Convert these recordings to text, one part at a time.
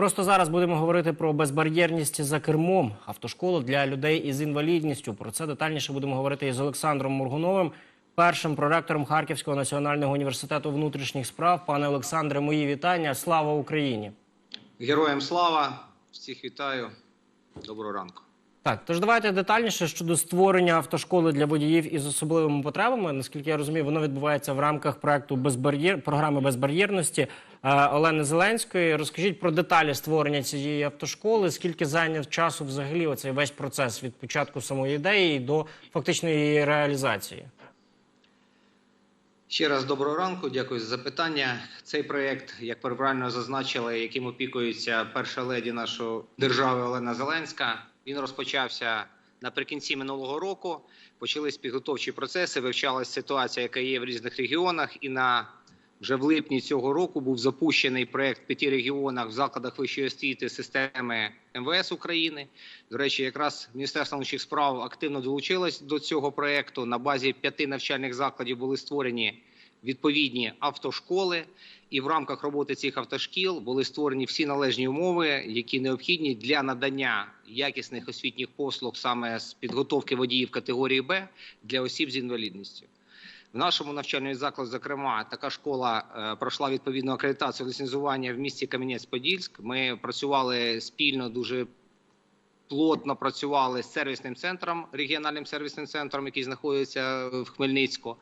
Просто зараз будемо говорити про безбар'єрність за кермом автошколу для людей із інвалідністю. Про це детальніше будемо говорити із Олександром Мургуновим, першим проректором Харківського національного університету внутрішніх справ. Пане Олександре, мої вітання. Слава Україні! Героям слава! Всіх вітаю. Доброго ранку. Так, тож давайте детальніше щодо створення автошколи для водіїв із особливими потребами. Наскільки я розумію, воно відбувається в рамках проекту безбар'єр програми безбар'єрності е, Олени Зеленської. Розкажіть про деталі створення цієї автошколи. Скільки зайняв часу взагалі оцей весь процес від початку самої ідеї до фактичної її реалізації? Ще раз доброго ранку. Дякую за запитання. Цей проєкт, як ви правильно зазначили, яким опікується перша леді нашої держави Олена Зеленська. Він розпочався наприкінці минулого року. Почались підготовчі процеси, вивчалася ситуація, яка є в різних регіонах, і на вже в липні цього року був запущений проект в п'яти регіонах в закладах вищої освіти системи МВС України. До речі, якраз Міністерство внутрішніх справ активно долучилось до цього проекту. На базі п'яти навчальних закладів були створені відповідні автошколи, і в рамках роботи цих автошкіл були створені всі належні умови, які необхідні для надання якісних освітніх послуг саме з підготовки водіїв категорії Б для осіб з інвалідністю. В нашому навчальному закладі, зокрема, така школа е, пройшла відповідну акредитацію ліцензування в місті Кам'янець-Подільськ. Ми працювали спільно дуже плотно працювали з сервісним центром, регіональним сервісним центром, який знаходиться в Хмельницьку.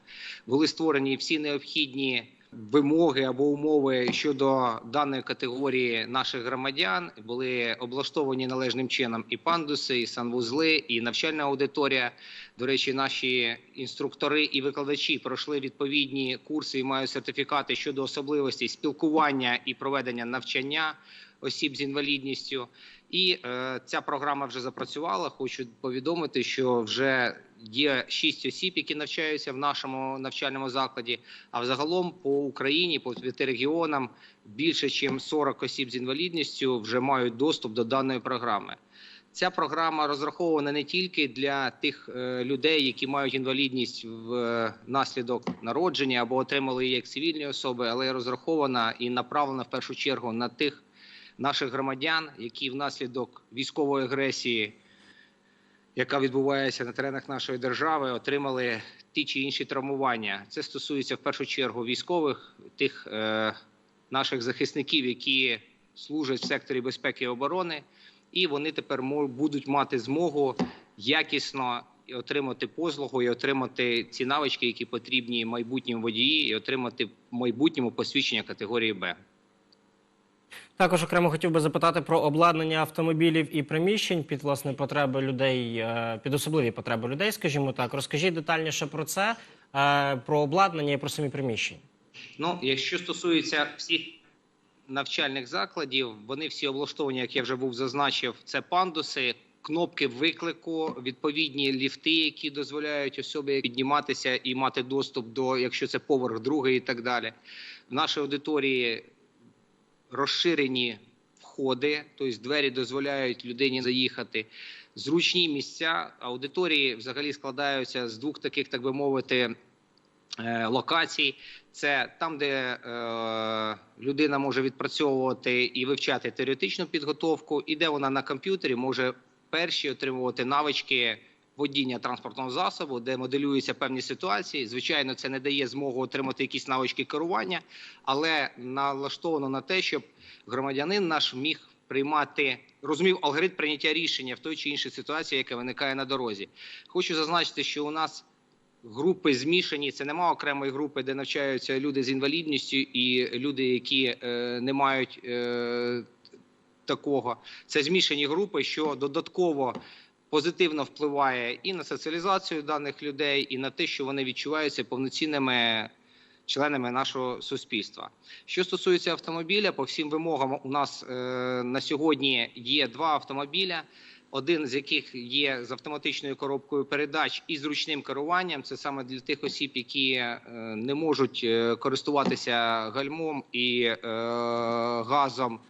Були створені всі необхідні вимоги або умови щодо даної категорії наших громадян. Були облаштовані належним чином і пандуси, і санвузли, і навчальна аудиторія. До речі, наші інструктори і викладачі пройшли відповідні курси і мають сертифікати щодо особливостей спілкування і проведення навчання осіб з інвалідністю. І е, ця програма вже запрацювала. Хочу повідомити, що вже є шість осіб, які навчаються в нашому навчальному закладі. А взагалом по Україні, по п'яти регіонам, більше ніж 40 осіб з інвалідністю вже мають доступ до даної програми. Ця програма розрахована не тільки для тих е, людей, які мають інвалідність внаслідок народження або отримали її як цивільні особи, але й розрахована і направлена в першу чергу на тих наших громадян, які внаслідок військової агресії, яка відбувається на теренах нашої держави, отримали ті чи інші травмування. Це стосується в першу чергу військових, тих е, наших захисників, які служать в секторі безпеки і оборони, і вони тепер будуть мати змогу якісно. Отримати послугу, і отримати ці навички, які потрібні майбутнім водії, і отримати в майбутньому посвідчення категорії Б. Також окремо хотів би запитати про обладнання автомобілів і приміщень під власне потреби людей, е, під особливі потреби людей, скажімо так. Розкажіть детальніше про це, е, про обладнання і про самі приміщення. Ну, якщо стосується всіх навчальних закладів, вони всі облаштовані, як я вже був зазначив, це пандуси. Кнопки виклику, відповідні ліфти, які дозволяють особі підніматися і мати доступ до, якщо це поверх другий і так далі. В нашій аудиторії розширені входи, тобто двері дозволяють людині заїхати. Зручні місця аудиторії взагалі складаються з двох таких, так би мовити, е, локацій. Це там, де е, людина може відпрацьовувати і вивчати теоретичну підготовку, і де вона на комп'ютері може перші отримувати навички водіння транспортного засобу, де моделюються певні ситуації. Звичайно, це не дає змогу отримати якісь навички керування, але налаштовано на те, щоб громадянин наш міг приймати, розумів алгоритм прийняття рішення в той чи іншій ситуації, яка виникає на дорозі. Хочу зазначити, що у нас Групи змішані, це нема окремої групи, де навчаються люди з інвалідністю і люди, які е, не мають е, такого. Це змішані групи, що додатково позитивно впливає і на соціалізацію даних людей, і на те, що вони відчуваються повноцінними членами нашого суспільства. Що стосується автомобіля, по всім вимогам у нас е, на сьогодні є два автомобіля. Один з яких є з автоматичною коробкою передач і зручним керуванням. Це саме для тих осіб, які е, не можуть е, користуватися гальмом і е, газом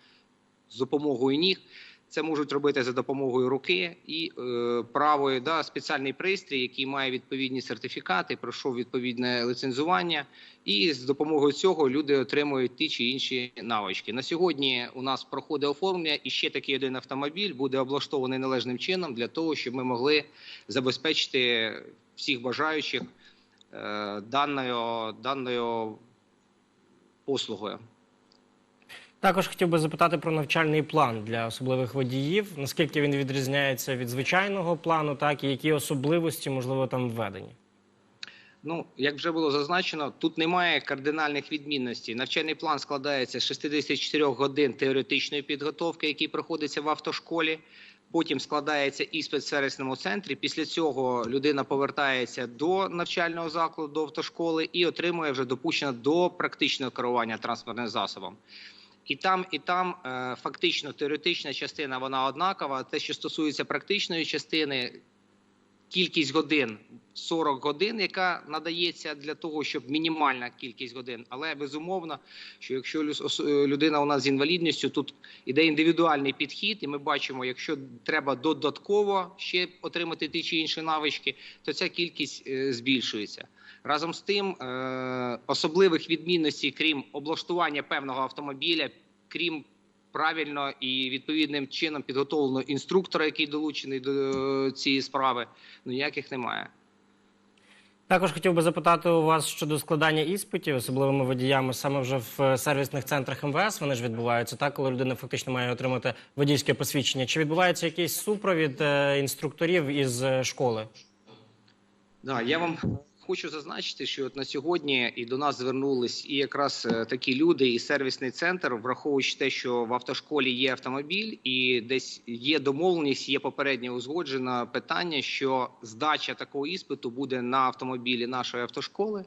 з допомогою ніг. Це можуть робити за допомогою руки і е, правої да, спеціальний пристрій, який має відповідні сертифікати, пройшов відповідне лицензування, і з допомогою цього люди отримують ті чи інші навички. На сьогодні у нас проходить оформлення, і ще такий один автомобіль буде облаштований належним чином для того, щоб ми могли забезпечити всіх бажаючих е, даною, даною послугою. Також хотів би запитати про навчальний план для особливих водіїв. Наскільки він відрізняється від звичайного плану, так і які особливості можливо там введені? Ну, як вже було зазначено, тут немає кардинальних відмінностей. Навчальний план складається з 64 годин теоретичної підготовки, який проходиться в автошколі. Потім складається іспит в сервісному центрі. Після цього людина повертається до навчального закладу, до автошколи і отримує вже допущено до практичного керування транспортним засобом. І там, і там е, фактично теоретична частина вона однакова. Те, що стосується практичної частини, кількість годин 40 годин, яка надається для того, щоб мінімальна кількість годин. Але безумовно, що якщо е, людина у нас з інвалідністю, тут іде індивідуальний підхід, і ми бачимо, якщо треба додатково ще отримати ті чи інші навички, то ця кількість е, збільшується. Разом з тим, е, особливих відмінностей, крім облаштування певного автомобіля, крім правильно і відповідним чином підготовленого інструктора, який долучений до е, цієї справи, ну ніяких немає. Також хотів би запитати у вас щодо складання іспитів, особливими водіями, саме вже в е, сервісних центрах МВС. Вони ж відбуваються так, коли людина фактично має отримати водійське посвідчення. Чи відбувається якийсь супровід інструкторів із школи? Да, я вам хочу зазначити, що от на сьогодні і до нас звернулись і якраз е, такі люди, і сервісний центр, враховуючи те, що в автошколі є автомобіль, і десь є домовленість, є попередньо узгоджено питання, що здача такого іспиту буде на автомобілі нашої автошколи.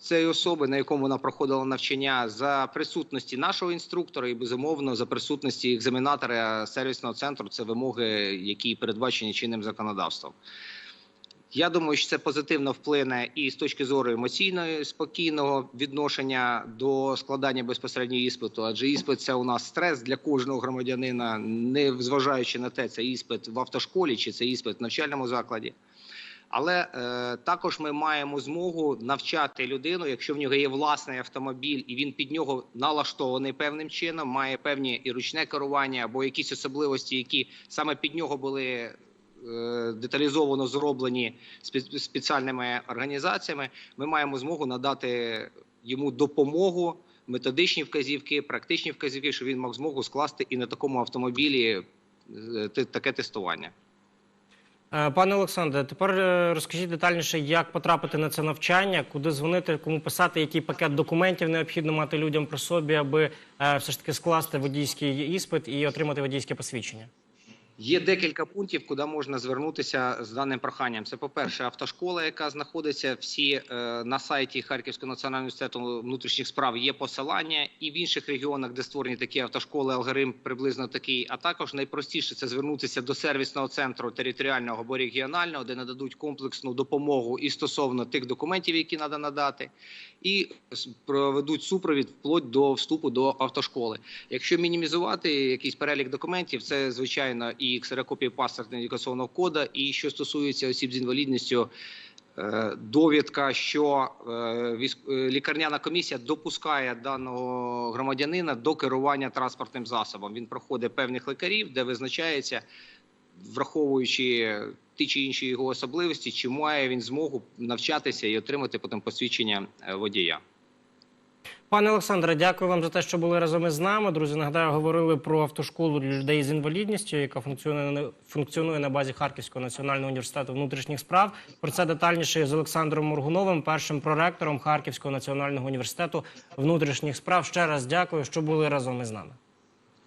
Цієї особи, на якому вона проходила навчання, за присутності нашого інструктора і безумовно за присутності екзаменатора сервісного центру. Це вимоги, які передбачені чинним законодавством. Я думаю, що це позитивно вплине і з точки зору емоційної спокійного відношення до складання безпосередньо іспиту. Адже іспит це у нас стрес для кожного громадянина, не зважаючи на те, це іспит в автошколі чи це іспит в навчальному закладі. Але е, також ми маємо змогу навчати людину, якщо в нього є власний автомобіль, і він під нього налаштований певним чином, має певні і ручне керування або якісь особливості, які саме під нього були деталізовано зроблені спеціальними організаціями. Ми маємо змогу надати йому допомогу, методичні вказівки, практичні вказівки, щоб він мав змогу скласти і на такому автомобілі е, таке тестування. Е, Пане Олександре, тепер е, розкажіть детальніше, як потрапити на це навчання, куди дзвонити, кому писати, який пакет документів необхідно мати людям при собі, аби е, все ж таки скласти водійський іспит і отримати водійське посвідчення. Є декілька пунктів, куди можна звернутися з даним проханням. Це, по-перше, автошкола, яка знаходиться всі е, на сайті Харківського національного університету внутрішніх справ. Є посилання, і в інших регіонах, де створені такі автошколи, алгоритм приблизно такий. А також найпростіше це звернутися до сервісного центру територіального або регіонального, де нададуть комплексну допомогу і стосовно тих документів, які треба надати, і проведуть супровід вплоть до вступу до автошколи. Якщо мінімізувати якийсь перелік документів, це звичайно і ксерокопія паспортного індикаційного кода, і що стосується осіб з інвалідністю. е, Довідка, що е, е, лікарняна комісія допускає даного громадянина до керування транспортним засобом. Він проходить певних лікарів, де визначається, враховуючи ті чи інші його особливості, чи має він змогу навчатися і отримати потім посвідчення е, водія. Пане Олександре, дякую вам за те, що були разом із нами. Друзі, нагадаю, говорили про автошколу для людей з інвалідністю, яка функціонує на функціонує на базі Харківського національного університету внутрішніх справ. Про це детальніше з Олександром Моргуновим, першим проректором Харківського національного університету внутрішніх справ. Ще раз дякую, що були разом із нами.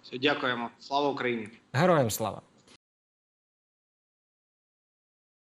Все, дякуємо. Слава Україні! Героям слава!